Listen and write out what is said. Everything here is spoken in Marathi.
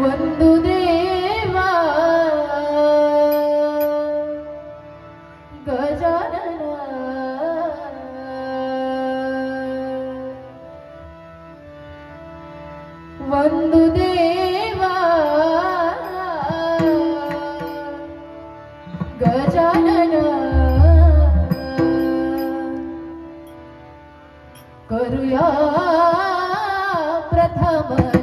वंदू देवा गजानना वंदू देवा गजानन करूया प्रथम